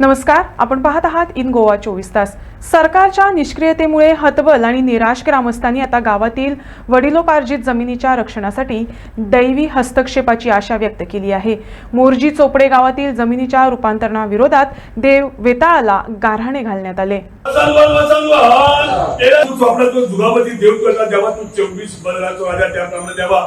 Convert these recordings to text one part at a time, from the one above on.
नमस्कार आपण पाहत आहात इन गोवा चोवीस तास. सरकारच्या निष्क्रियतेमुळे हतबल आणि निराश ग्रामस्थांनी आता गावातील वडिलोपार्जित जमिनीच्या रक्षणासाठी दैवी हस्तक्षेपाची आशा व्यक्त केली आहे. मोरजी चोपडे गावातील जमिनीच्या रूपांतरणाविरोधात देव वेताळाला गारहाणे घालण्यात आले. वचनवान तो देव करता तेव्हा तू चोवीस राजा त्याप्रमाणे तेव्हा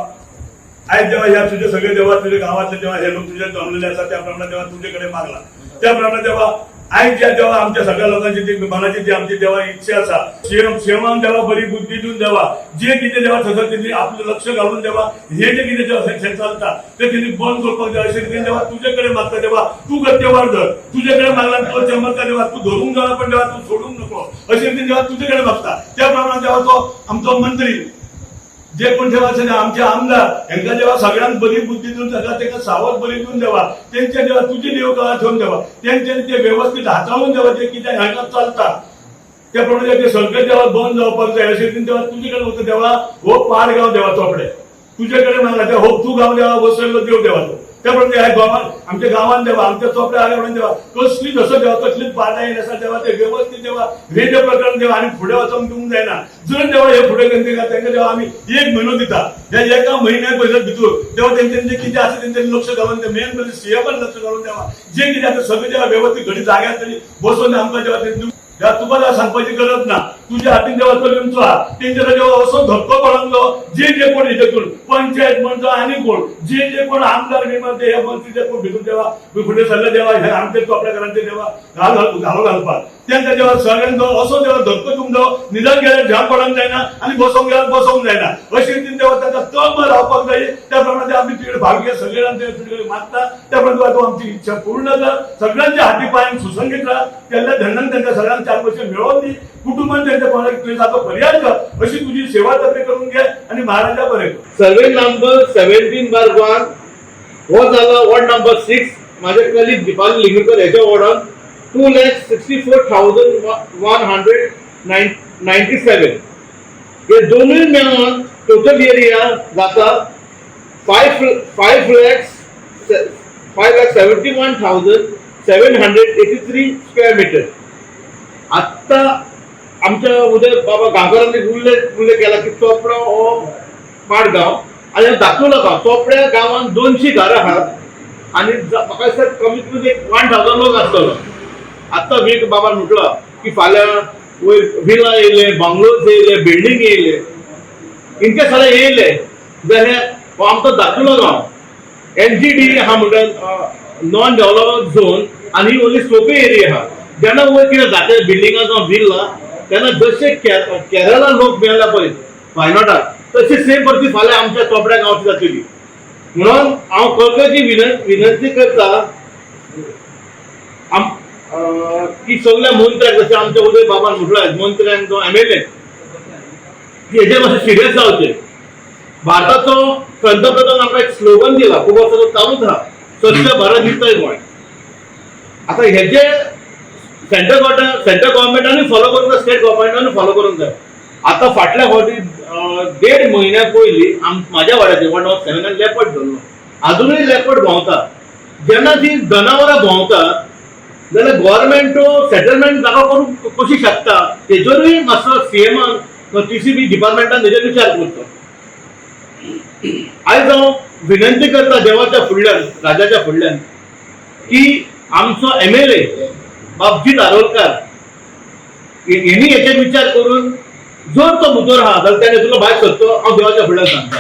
आहेत जेव्हा या तुझे सगळे देवा तुझे गावातले जेव्हा हे लोक तुझे जमलेले असतात त्याप्रमाणे तेव्हा तुझ्याकडे मागला त्याप्रमाणे तेव्हा आहेत ज्या जेव्हा आमच्या सगळ्या लोकांची जी मनाची जी आमची तेव्हा इच्छा असा शेम शेमान देवा बरी बुद्धी देऊन द्यावा जे किती देवा तसं तिथे आपलं लक्ष घालून देवा हे जे किती जेव्हा हे चालता ते तिथे बंद करपाक जाय असे रीतीने देवा तुझ्याकडे मागता देवा तू गत्यवार धर तुझ्याकडे मागला तो चमत्कार देवा तू धरून जाणार पण देवा तू सोडून नको अशी रीतीने देवा तुझ्याकडे मागता त्याप्रमाणे जेव्हा तो आमचा मंत्री जे कोण ठेवायचं ना आमचे आमदार यांना जेव्हा सगळ्यांना बली बुद्धी देऊन सगळ्या त्यांना सावध बली देऊन द्यावा त्यांच्या जेव्हा तुझी देवकाळा ठेवून द्यावा त्यांच्या ते व्यवस्थित हाताळून द्यावा ते किती ह्याला चालतात. त्याप्रमाणे ते सगळं जेव्हा दोन जावपाक जाय असे तेव्हा तुझ्याकडे होतं तेव्हा हो पाडगाव देवा चोपडे तुझ्याकडे म्हणाला हो तू गाव देवा वसरलो देव देवा तो. त्याप्रमाणे आहे गावात आमच्या गावात देवा आमच्या चोपड्या आल्याकडून देवा कसली जसं देवा कसलीच बाधा येईल असा देवा ते व्यवस्थित देवा हे जे प्रकरण देवा आणि पुढे वाचून देऊन जायना जर देवा हे पुढे गंते का त्यांना देवा आम्ही एक महिनो दिता या एका महिन्यात पैसे देतो तेव्हा त्यांचे जे किती असं त्यांचे लक्ष घालून ते मेन म्हणजे सीए पण लक्ष घालून द्यावा जे किती आता सगळे जेव्हा व्यवस्थित घडी जाग्यात तरी बसवून आमका जेव्हा ते तुम्हाला सांगपाची गरज ना. तुझ्या हातीन जेव्हा तो लिमचो हा तेंच्या जेव्हा असो धक्को पडलो जे जे कोण हेच्यातून पंचायत म्हणतो आणि कोण जे जे कोण आमदार निर्माते ते ह्या मंत्री जे कोण भितून तेव्हा कुठे सल्ला देवा हे आमचे आपल्या घरांचे देवा घाल घाल घालो घालपाक त्यांचा जेव्हा सगळ्यांचो असो जेव्हा धक्को तुमचो निदान गेल्यार झाड पडून जायना आणि बसवून गेल्यार बसवून जायना अशी रीतीन तेव्हा त्यांचा तळमळ रावपाक जाय त्याप्रमाणे प्रमाणे आम्ही तिकडे भाग्य सगळ्यांचे तुझ्याकडे मागता. त्याप्रमाणे तुला तू आमची इच्छा पूर्ण कर सगळ्यांच्या हाती पायान सुसंगीत राहा त्यांना धन्यन त्यांच्या सगळ्यांना चार पैसे मिळवून दे कुटुंबाने त्यांच्या कोणाला सारखं पर्याय कर. अशी तुझी सेवा तत्वे करून घे आणि महाराजा बरे कर survey number seventeen bar one हो झाला वॉर्ड नंबर सिक्स माझ्या कलीग दीपाली लिंगकर याच्या वॉर्डान two lakh sixty four thousand one hundred ninety seven हे दोनूय मेळून टोटल एरिया जाता five five lakhs five lakh seventy one thousand seven hundred eighty three square metre आत्ता आमच्या उदय बाबा गांवकरांनी उल्लेख उल्लेख केला की चोपडा हो माडगाव. आणि दाखवलं का चोपड्या गांवांत दोनशी घरां आहात. आणि म्हाका दिसता कमीत कमी एक वन थावजंड लोक आसतलो आत्ता वीक बाबान म्हटलं की फाल्यां वयर विला येयले बंगलोज येयले बिल्डींग येयले इनके सगळे येयले जाल्यार हो आमचो दाखलो गांव एन जी डी आहा म्हणटा नॉन डेव्हलप झोन आणि ही ओनली सोपे एरिया आहा जेन्ना वयर कितें जाता बिल्डिंगा जावं विल्ला तेन्ना जशे केरळला लोक मिळायला पळय वायनॉटाक तशी सेम परिस्थिती फाल्यां आमच्या चोपड्या गांवची जातली. म्हणून हांव कळकळीची विन विनंती करता आम की सगळ्या मंत्र्यांक जशें आमच्या उदय बाबान म्हटलं मंत्र्यांक जो एम एल ए हेजे मातशें सिरियस जावचे भारताचो पंतप्रधान आमकां एक स्लोगन दिला खूब वर्सां तो चालूच आहा स्वच्छ भारत दिसतंय गोंय आता हेजे सेंट्रल गव्हर्नमेंट सेंट्रल गव्हर्मेंटानूय फॉलो करूंक जाय स्टेट गव्हर्मेंटानूय फॉलो करूंक जाय आता फाटल्या फावटी देड म्हयन्या पयलीं आम म्हाज्या वाड्याचेर वन ऑफ सेव्हनान लेपट धरलो आजुनूय लेपट भोंवता जेन्ना ती जनावरां भोंवतात जाल्यार गव्हर्मेंट सेटलमेंट जागा करूंक कशी शकता. तेजेरूय मातसो सीएमान टी सी बी डिपार्टमेंटान तेजेर विचार करचो आयज हांव विनंती करता देवाच्या फुडल्यान राजाच्या फुडल्यान की आमचो M L A Abhijit Arolkar. हेणी हेचेर विचार करून जर तो मुतोर हा जाल्यार त्याने तुला भायर सरचो हांव देवाच्या फुडल्यान सांगता.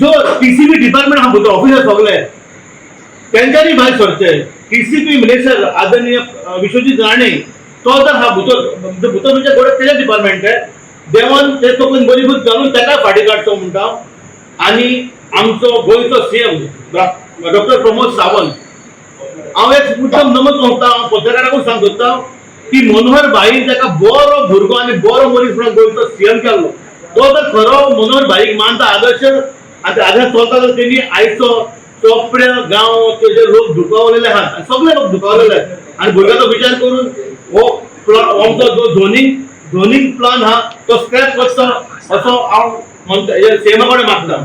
जर टीसीबी डिपार्टमेंट हा भितर ऑफिसर सोगले तेंच्यांनी भायर सरचे टीसीपी मिनिस्टर आदरणीय अं, विश्वजीत राणे तो जर हा म्हणजे भुतोर म्हणजे गोडे तेजे डिपार्टमेंट आहे. देवान ते तोकून बरीभूत घालून तेका फाटी काडचो म्हणटा आणि आमचो गोंयचो सीएम डॉक्टर प्रमोद सावंत हांव एक मुद्दम नमत सांगता हांव पत्रकारांकूच सांग सोदता की मनोहर भाईन ताका बरो भुरगो आनी बरो मनीस म्हणून गोंयचो सीएम केल्लो तो जर खरो हो, मनोहर भाईक मानता आदर्श आतां आदर्श चलता तर तेणी आयचो चोपड्या गांव तेजे लोक दुखावलेले आहात आनी सगळे लोक दुखावलेले आहात. आनी भुरग्याचो विचार करून हो प्लॉ- आमचो जो धोनी धोनी प्लॅन हा तो स्क्रॅप करचो असो हांव म्हणटा सेमा कडेन मागता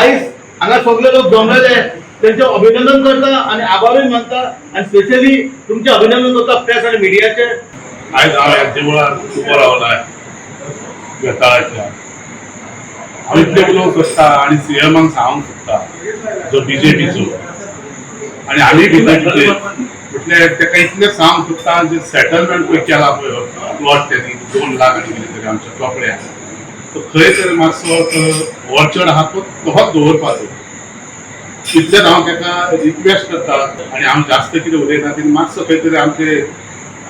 आयज हांगा सगळे लोक जमलेले त्यांचे अभिनंदन करता आणि आभारही मानता. आणि स्पेशली तुमचे अभिनंदन करता प्रेस आणि मीडियाचे आयज हांव देवळात उबो रावलाय बेताळाच्या हांव इतले उलोवंक सोदता आनी सीएमाक सांगूंक सोदता जो बीजेपीचो आनी आमी बीजेपीचे म्हटल्यार तेका इतलें सांगूंक सोदता जे सेटलमेंट पळय केला पळय प्लॉट तेणी दोन लाख आनी कितें तरी आमच्या कपड्याक तो खंय तरी मातसो तो ऑर्चर्ड आहा तो तोच दवरपाचो इतलेंच हांव ताका रिक्वेस्ट करता आनी हांव जास्त कितें उलयना तेणी मातसो खंय तरी आमचे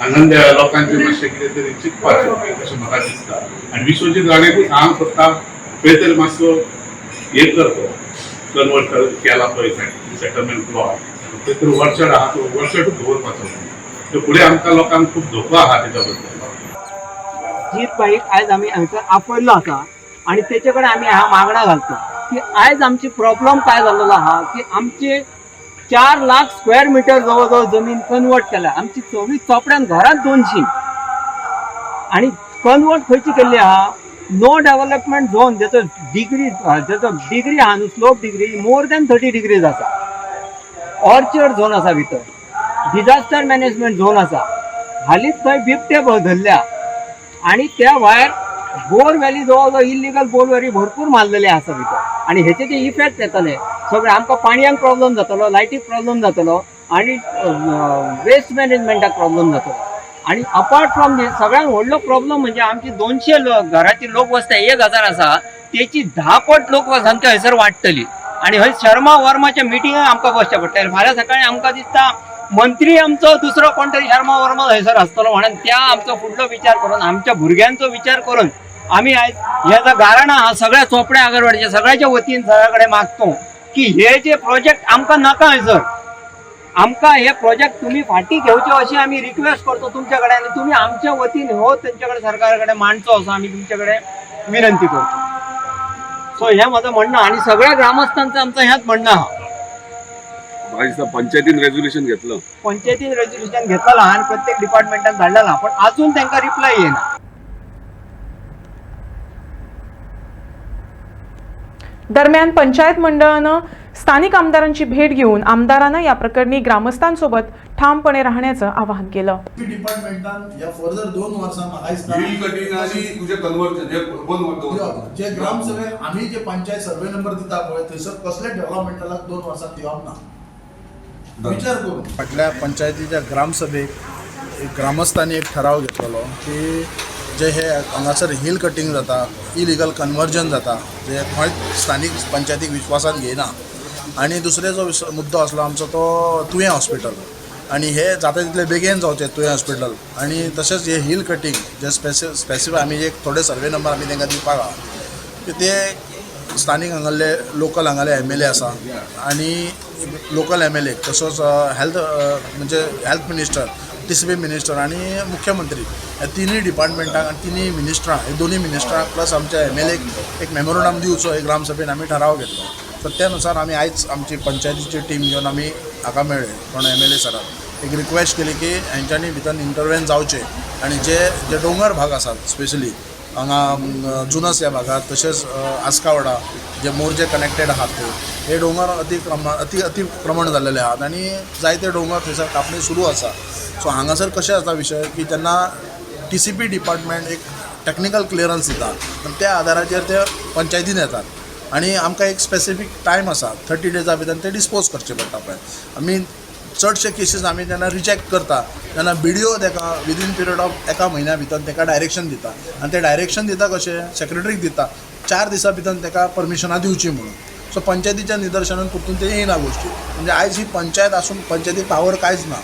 आनंद लोकांचे मातशें कितें तरी चिंतपाचें अशें म्हाका दिसता. आनी विश्वजीत राणेकूच हांव सोदता खंय तरी मातसो हे करतो कन्वर्ट केला पळय सेटलमेंट प्लॉट खंय तरी वर्चड आहा तो वर्चड दवरपाचो तर फुडें आमकां लोकांक खूब धोको आहा तेच्या बद्दल जीत बाईक आयज आमी हांगसर आपयल्लो आसा आणि तेचे कडेन आमी मागणा घालतो. की आयज आमची प्रॉब्लेम काय जाल्लो आहा की आमचे चार लाख स्क्वेअर मिटर जवळ जवळ जमीन कन्वर्ट केल्या. आमची चोवीस चोपड्यान घरात दोनशी आणि कन्वर्ट खंयची केल्ली आहा नो डेव्हलपमेंट झोन जेचो डिग्री जेचो डिग्री आहा न्हू slope degree more than thirty degrees आसा ऑर्चर्ड झोन आसा भितर. डिझास्टर मॅनेजमेंट झोन आसा हालींच थंय बिबटे धरल्या आणि त्या भायर बोर व्हॅली जवळ जवळ इलिगल बोर भरपूर मारलेले आसा भितर. आणि हेचे जे इफेक्ट येतले सगळे आमकां पाणयांक प्रॉब्लम जातलो लायटीक प्रॉब्लम जातलो आणि वेस्ट मॅनेजमेंटाक प्रॉब्लम जातलो. आणि अपार्ट फ्रॉम दीस सगळ्यात व्हडलो प्रॉब्लेम म्हणजे आमची दोनशे लोक घराची लोकवस्ती एक हजार आसा तेची धा पट लोकसंख्या हयसर वाडटली आणि हय शर्मा वर्माच्या मिटिंगाक आमकां बसचें पडटलें फाल्यां सकाळी आमकां दिसता मंत्री आमचो दुसरो कोण तरी शर्मा वर्मा हयसर आसतलो म्हणून त्या आमचो फुडलो विचार करून आमच्या भुरग्यांचो विचार करून आमी आयज हे जो गाराणा हा सगळ्या चोपड्या आगरवाडीच्या सगळ्याच्या वतीन सगळ्या कडेन मागतो की हे जे प्रोजेक्ट आमकां नाका हयसर आमकां हे प्रोजेक्ट तुम्ही फाटी घेवचे अशी आमी रिक्वेस्ट करतो तुमच्या कडेन आणि तुम्ही आमच्या वतीन हो त्यांच्या कडेन सरकारा कडेन मांडचो असो आमी तुमच्या कडेन विनंती करतो. सो हे माझं म्हणणं आणि सगळ्या ग्रामस्थांचं आमचं ह्याच म्हणणं हा. पंचायतीन रेझोल्युशन घेतलं. पंचायतीन रेजोल्युशन घेतलेला आणि प्रत्येक डिपार्टमेंटान धाडलेला पण अजून त्यांना रिप्लाय येना दरम्यान पंचायत मंडळानं स्थानिक आमदारांची भेट घेऊन आमदारांना या प्रकरणी ग्रामस्थांसोबत ठामपणे राहण्याचं आवाहन केलं. जे दोन यो, जे ग्रामसभेन आमी जे पंचायत सर्वे नंबर दिता पळय थंयसर कसले डेव्हलपमेंटलाक दोन वर्सां दिवप ना? विचार करून. फाटल्या पंचायतीच्या ग्रामसभेक ग्रामस्थांनी एक ठराव घेतलेलो की जे हे हांगासर हिल कटिंग जाता इलिगल कन्वर्जन जाता जे खंय स्थानीक पंचायतीक विश्वासान घेयना आनी दुसरे जो मुद्दो आसलो आमचो तो तुयें हॉस्पिटल आनी हे जाता तितले बेगीन जावचें तुयें हॉस्पिटल आनी तशेंच हे हिल कटिंग जे स्पेसि स्पेसिफीक आमी एक थोडे सर्वे नंबर आमी तांकां दिवपाक आहा की ते स्थानीक हांगाले लोकल हांगाले एम एल ए आसा आनी लोकल एम एल ए तसोच हेल्थ म्हणजे health minister discipline B minister आनी मुख्यमंत्री ह्या तिनूय डिपार्टमेंटांक आनी तिनूय मिनिस्टरां हे दोनूय मिनिस्टरांक प्लस आमच्या एम एल एक एक मेमोरंडम दिवचो एक ग्रामसभेन आमी ठराव घेतलो. तर त्या नुसार आमी आयज आमची पंचायतीची टीम घेवन आमी हाका मेळ्ळे कोण एम एल ए सराक एक रिक्वेस्ट केली की हेंच्यांनी भितर इंटरवेन जावचें आनी जे जे डोंगर भाग आसात स्पेशली हांगा जुनस ह्या भागात तशेंच आस्कावडा जे मोर्जे कनेक्टेड आहात ते हे डोंगर अतिक्रमण अति अतिक्रमण जाल्लेले आहात. आनी जायते डोंगर थंयसर कापणी सुरू आसा सो हांगासर कशें आसा विशय की तेन्ना टी सी पी डिपार्टमेंट एक टॅक्निकल क्लियरन्स दिता आनी त्या आदाराचेर ते पंचायतीन येतात. आनी आमकां एक स्पेसिफीक टायम आसा थर्टी डेजा भितर ते डिस्पोज करचे पडटा पळय. आमी चडशे केसीस आमी जेन्ना रिजेक्ट करता. तेन्ना बी डी ओ तेका विदीन पिरियड ऑफ एका म्हयन्या भितर तेका डायरेक्शन दिता. आनी ते डायरेक्शन दिता कशें सेक्रेटरीक दिता. चार दिसा भितर तेका परमिशनां दिवची म्हणून. सो पंचायतीच्या निदर्शनान परतून ते येयना गोश्टी म्हणजे आयज ही पंचायत आसून पंचायतीक पावर कांयच ना.